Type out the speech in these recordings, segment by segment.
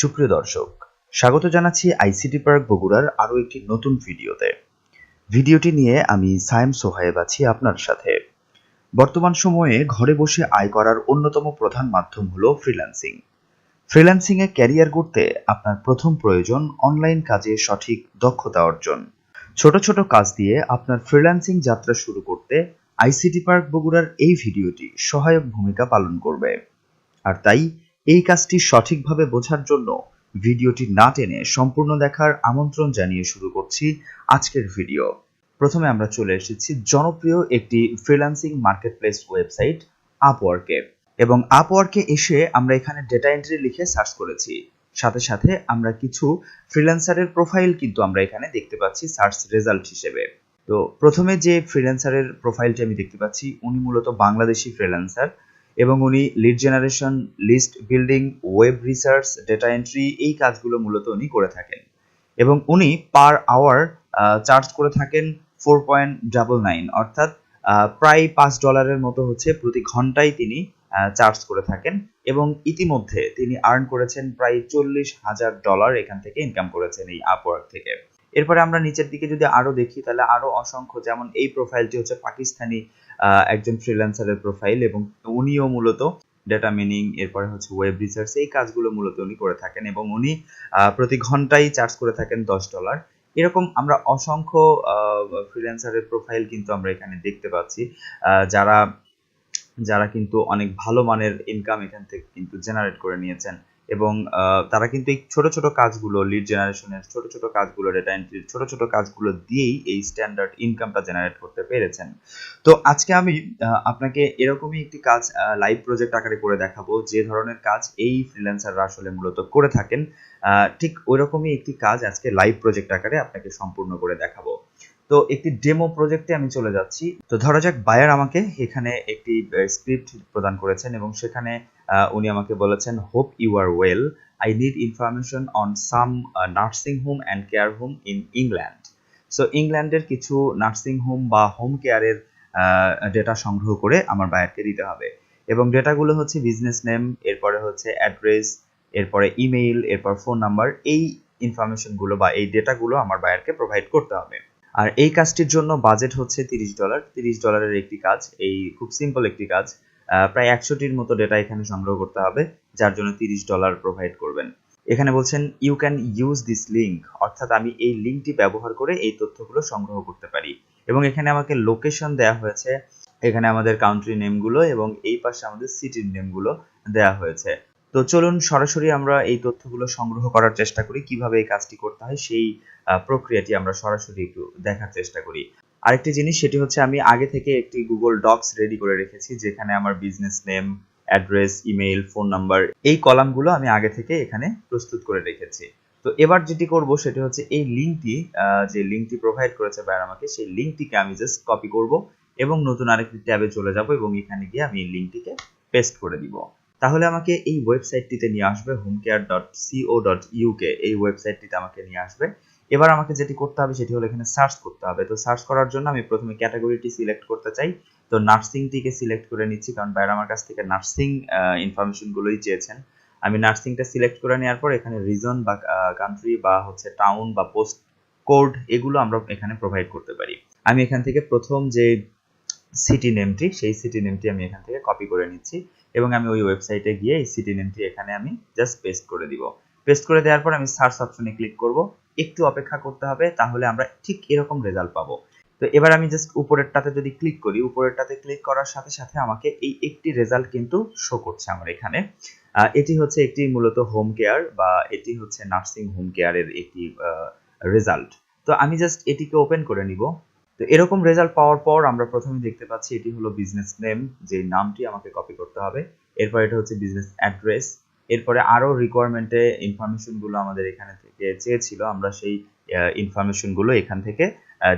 সুপ্রিয় দর্শক, স্বাগত জানাচ্ছি আইসিটি পার্ক বগুড়ার আরও একটি নতুন ভিডিওতে। ভিডিওটি নিয়ে আমি সায়েম সোহায়েব আছি আপনার সাথে। বর্তমান সময়ে ঘরে বসে আয় করার অন্যতম প্রধান মাধ্যম হলো ফ্রিল্যান্সিং। ফ্রিল্যান্সিংয়ে ক্যারিয়ার গড়তে আপনার প্রথম প্রয়োজন অনলাইন কাজে সঠিক দক্ষতা অর্জন। ছোট ছোট কাজ দিয়ে আপনার ফ্রিল্যান্সিং যাত্রা শুরু করতে আইসিটি পার্ক বগুড়ার এই ভিডিওটি সহায়ক ভূমিকা পালন করবে। আর তাই এই কাজটি সঠিকভাবে বোঝার জন্য ভিডিওটি না টেনে সম্পূর্ণ দেখার আমন্ত্রণ জানিয়ে শুরু করছি আজকের ভিডিও। প্রথমে আমরা চলে এসেছি জনপ্রিয় একটি ফ্রিল্যান্সিং মার্কেটপ্লেস ওয়েবসাইট আপওয়ার্কে এবং আপওয়ার্কে এসে আমরা এখানে ডেটা এন্ট্রি লিখে সার্চ করেছি। সাথে সাথে আমরা কিছু ফ্রিল্যান্সারের প্রোফাইল কিন্তু আমরা এখানে দেখতে পাচ্ছি সার্চ রেজাল্ট হিসেবে। তো প্রথমে যে ফ্রিল্যান্সারের প্রোফাইলটি আমি দেখতে পাচ্ছি, উনি মূলত বাংলাদেশি ফ্রিল্যান্সার এবং উনি lead generation list building web research data entry এই কাজগুলো মূলত উনি করে থাকেন। এবং উনি পার আওয়ার চার্জ করে থাকেন ফোর পয়েন্ট ডাবল নাইন অর্থাৎ প্রায় পাঁচ ডলারের মতো হচ্ছে প্রতি ঘন্টায় তিনি চার্জ করে থাকেন এবং ইতিমধ্যে তিনি আর্ন করেছেন প্রায় চল্লিশ হাজার ডলার এখান থেকে ইনকাম করেছেন এই আপওয়ার্ক থেকে। এরপরে আমরা নিচের দিকে যদি আরও দেখি, তাহলে আরও অসংখ্য, যেমন এই প্রোফাইলটি হচ্ছে পাকিস্তানি একজন ফ্রিল্যান্সারের প্রোফাইল এবং উনিও মূলত ডেটা মিনিং এরপরে হচ্ছে ওয়েব রিসার্চ এই কাজগুলো মূলত উনি করে থাকেন এবং উনি প্রতি ঘন্টায় চার্জ করে থাকেন দশ ডলার এরকম আমরা অসংখ্য ফ্রিল্যান্সারের প্রোফাইল কিন্তু আমরা এখানে দেখতে পাচ্ছি। যারা যারা কিন্তু অনেক ভালো মানের ইনকাম এখান থেকে কিন্তু জেনারেট করে নিয়েছেন। এবং তারা কিন্তু এই ছোট ছোট কাজগুলো লিড জেনারেশনের ছোট ছোট কাজগুলো ডেটা এন্ট্রির ছোট ছোট কাজগুলো দিয়েই এই স্ট্যান্ডার্ড ইনকামটা জেনারেট করতে পেরেছেন। তো আজকে আমি আপনাকে এরকমই একটি কাজ লাইভ প্রজেক্ট আকারে করে দেখাবো, যে ধরনের কাজ এই ফ্রিল্যান্সাররা আসলে মূলত করে থাকেন। ঠিক ওইরকমই একটি কাজ আজকে লাইভ প্রজেক্ট আকারে আপনাকে সম্পূর্ণ করে দেখাবো। তো একটি ডেমো প্রজেক্টে আমি চলে যাচ্ছি। তো ধরা যাক বায়ার আমাকে এখানে একটি স্ক্রিপ্ট প্রদান করেছেন এবং সেখানে উনি আমাকে বলেছেন hope you are well I need information on some nursing home and care home in England so ইংল্যান্ডের কিছু নার্সিং হোম বা হোম কেয়ারের ডেটা সংগ্রহ করে আমার বায়ারকে দিতে হবে। এবং ডেটাগুলো হচ্ছে বিজনেস নেম এরপরে হচ্ছে অ্যাড্রেস এরপরে ইমেইল এরপর ফোন নাম্বার এই ইনফরমেশনগুলো বা এই ডেটাগুলো আমার বায়ারকে প্রোভাইড করতে হবে। আর এই কাজটির জন্য বাজেট হচ্ছে তিরিশ ডলার তিরিশ ডলারের একটি কাজ, এই খুব সিম্পল একটি কাজ। প্রায় একশোটির মতো ডেটা এখানে সংগ্রহ করতে হবে, যার জন্য তিরিশ ডলার প্রোভাইড করবেন। এখানে বলছেন you can use this link অর্থাৎ আমি এই লিঙ্কটি ব্যবহার করে এই তথ্যগুলো সংগ্রহ করতে পারি। এবং এখানে আমাকে লোকেশন দেওয়া হয়েছে, এখানে আমাদের কাউন্ট্রি নেমগুলো এবং এই পাশে আমাদের সিটির নেমগুলো দেওয়া হয়েছে। তো চলুন সরাসরি আমরা এই তথ্যগুলো সংগ্রহ করার চেষ্টা করি, কীভাবে এই কাজটি করতে হয়, সেই প্রক্রিয়াটি আমরা সরাসরি একটু দেখার চেষ্টা করি। আরেকটি জিনিস, সেটি হচ্ছে আমি আগে থেকে একটি গুগল ডকস রেডি করে রেখেছি, যেখানে আমার business name address email phone number এই কলামগুলো আমি আগে থেকে এখানে প্রস্তুত করে রেখেছি। তো এবার যেটি করব, সেটি হচ্ছে এই লিঙ্কটি যে লিঙ্কটি প্রোভাইড করেছে বায়ার আমাকে, সেই লিঙ্কটিকে আমি জাস্ট কপি করব এবং নতুন আরেকটি ট্যাবে চলে যাব এবং এখানে গিয়ে আমি এই লিঙ্কটিকে পেস্ট করে দিব। তাহলে আমাকে এই ওয়েবসাইটটিতে নিয়ে আসবে home care dot co dot UK এই ওয়েবসাইটটিতে আমাকে নিয়ে আসবে। এবার আমাকে যেটি করতে হবে সেটি হলো এখানে সার্চ করতে হবে। তো সার্চ করার জন্য আমি প্রথমে ক্যাটাগরিটি সিলেক্ট করতে চাই। তো নার্সিংটিকে সিলেক্ট করে নিচ্ছি, কারণ বাইরে আমার কাছ থেকে নার্সিং ইনফরমেশনগুলোই চেয়েছেন। আমি নার্সিংটা সিলেক্ট করে নেওয়ার পর এখানে রিজন বা কান্ট্রি বা হচ্ছে টাউন বা পোস্ট কোড এগুলো আমরা এখানে প্রোভাইড করতে পারি। আমি এখান থেকে প্রথম যে সিটি নেমটি সেই সিটি নেমটি আমি এখান থেকে কপি করে নিচ্ছি এবং আমি ওই ওয়েবসাইটে গিয়ে এই সিটি নেমটি এখানে আমি জাস্ট পেস্ট করে দিব। পেস্ট করে দেওয়ার পর আমি সার্চ অপশনে ক্লিক করব। একটু অপেক্ষা করতে হবে, তাহলে আমরা ঠিক এরকম রেজাল্ট পাবো। তো এবার আমি জাস্ট উপরেরটাতে যদি ক্লিক করি, উপরেরটাতে ক্লিক করার সাথে সাথে আমাকে এই একটি রেজাল্ট কিন্তু শো করছে আমার এখানে। এটি হচ্ছে একটি মূলত হোম কেয়ার বা এটি হচ্ছে নার্সিং হোম কেয়ারের একটি রেজাল্ট তো আমি জাস্ট এটিকে ওপেন করে নিব। তো এরকম রেজাল্ট পাওয়ার পর আমরা প্রথমে দেখতে পাচ্ছি এটি হলো বিজনেস নেম যে নামটি আমাকে কপি করতে হবে। এরপর এটা হচ্ছে বিজনেস অ্যাড্রেস এরপরে আরও রিকোয়ারমেন্টে ইনফরমেশনগুলো আমাদের এখানে থেকে চেয়েছিল, আমরা সেই ইনফরমেশনগুলো এখান থেকে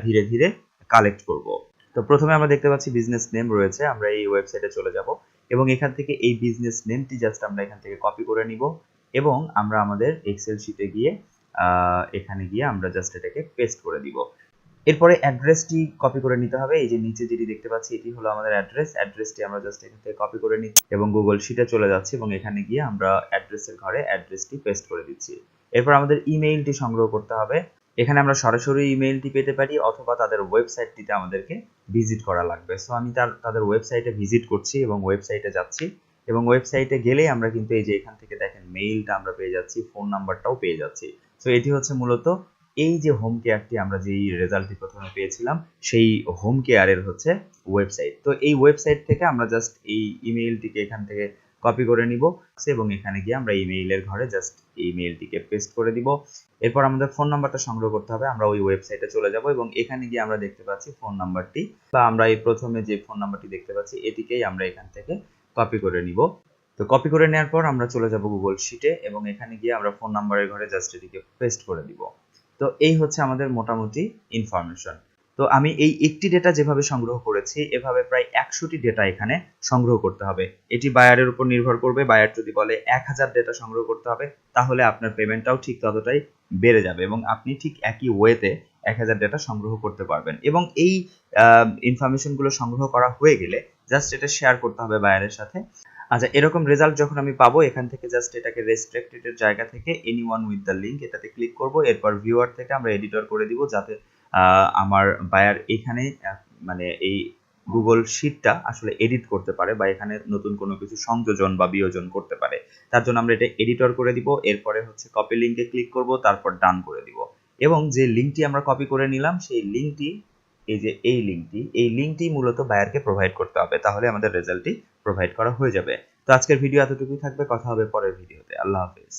ধীরে ধীরে কালেক্ট করব। তো প্রথমে আমরা দেখতে পাচ্ছি বিজনেস নেম রয়েছে, আমরা এই ওয়েবসাইটে চলে যাব এবং এখান থেকে এই বিজনেস নেমটি জাস্ট আমরা এখান থেকে কপি করে নিব এবং আমরা আমাদের এক্সেল শিটে গিয়ে এখানে গিয়ে আমরা জাস্ট এটাকে পেস্ট করে দিব। এরপরে অ্যাড্রেসটি কপি করে নিতে হবে। এই যে নিচে যেটি দেখতে পাচ্ছি, এটি হলো আমাদের অ্যাড্রেস অ্যাড্রেসটি আমরা জাস্ট এখান থেকে কপি করে নিচ্ছি এবং গুগল শিটে চলে যাচ্ছি এবং এখানে গিয়ে আমরা অ্যাড্রেসের ঘরে অ্যাড্রেসটি পেস্ট করে দিচ্ছি। এরপর আমাদের ইমেইলটি সংগ্রহ করতে হবে। এখানে আমরা সরাসরি ইমেইলটি পেতে পারি অথবা তাদের ওয়েবসাইটটিতে আমাদেরকে ভিজিট করা লাগবে। সো আমি তার, তাদের ওয়েবসাইটে ভিজিট করছি এবং ওয়েবসাইটে যাচ্ছি এবং ওয়েবসাইটে গেলেই আমরা কিন্তু এই যে এখান থেকে দেখেন মেইলটা আমরা পেয়ে যাচ্ছি ফোন নাম্বারটাও পেয়ে যাচ্ছি। সো এটি হচ্ছে মূলত এই যে হোম কেয়ারটি আমরা যেই রেজাল্টটি প্রথমে পেয়েছিলাম, সেই হোম কেয়ারের হচ্ছে ওয়েবসাইট তো এই ওয়েবসাইট থেকে আমরা জাস্ট এই ইমেইলটিকে এখান থেকে কপি করে নিব, এবং এখানে গিয়ে আমরা ইমেইলের ঘরে জাস্ট এই মেইলটিকে পেস্ট করে দিব। এরপর আমাদের ফোন নাম্বারটা সংগ্রহ করতে হবে, আমরা ওই ওয়েবসাইটে চলে যাব, এবং এখানে গিয়ে আমরা দেখতে পাচ্ছি ফোন নাম্বারটি বা আমরা এই প্রথমে যে ফোন নাম্বারটি দেখতে পাচ্ছি, এটিকেই আমরা এখান থেকে কপি করে নিব। তো কপি করে নেওয়ার পর আমরা চলে যাব গুগল শিটে এবং এখানে গিয়ে আমরা ফোন নাম্বারের ঘরে জাস্ট এটিকে পেস্ট করে দিব। তো এই হচ্ছে আমাদের মোটামুটি ইনফরমেশন তো আমি এই একটি ডেটা যেভাবে সংগ্রহ করেছি, এভাবে প্রায় একশোটি ডেটা এখানে সংগ্রহ করতে হবে। এটি বায়ারের উপর নির্ভর করবে। বায়ার যদি বলে এক হাজার ডেটা সংগ্রহ করতে হবে, তাহলে আপনার পেমেন্টটাও ঠিক ততটাই বেড়ে যাবে এবং আপনি ঠিক একই ওয়েতে এক হাজার ডেটা সংগ্রহ করতে পারবেন। এবং এই ইনফরমেশনগুলো সংগ্রহ করা হয়ে গেলে জাস্ট এটা শেয়ার করতে হবে বায়ারের সাথে। আচ্ছা এরকম রেজাল্ট যখন আমি পাবো, এখান থেকে জাস্ট এটাকে রেস্ট্রিক্টেড এর জায়গা থেকে any one with the link এটাতে ক্লিক করব। এরপর ভিউয়ার থেকে আমরা এডিটর করে দিব যাতে আমার বায়ার এখানে মানে এই গুগল শিটটা আসলে এডিট করতে পারে বা এখানে নতুন কোনো কিছু সংযোজন বা বিয়োজন করতে পারে। তার জন্য আমরা এটা এডিটর করে দিব। এরপরে হচ্ছে কপি লিঙ্কে ক্লিক করব, তারপর ডান করে দিব। এবং যে লিঙ্কটি আমরা কপি করে নিলাম, সেই লিঙ্কটি এই যে এই লিঙ্কটি এই লিঙ্কটি মূলত বায়ারকে প্রোভাইড করতে হবে। তাহলে আমাদের রেজাল্টটি প্রোভাইড করা হয়ে যাবে। তো আজকের ভিডিও এতটুকুই থাকবে। কথা হবে পরের ভিডিওতে আল্লাহ হাফেজ।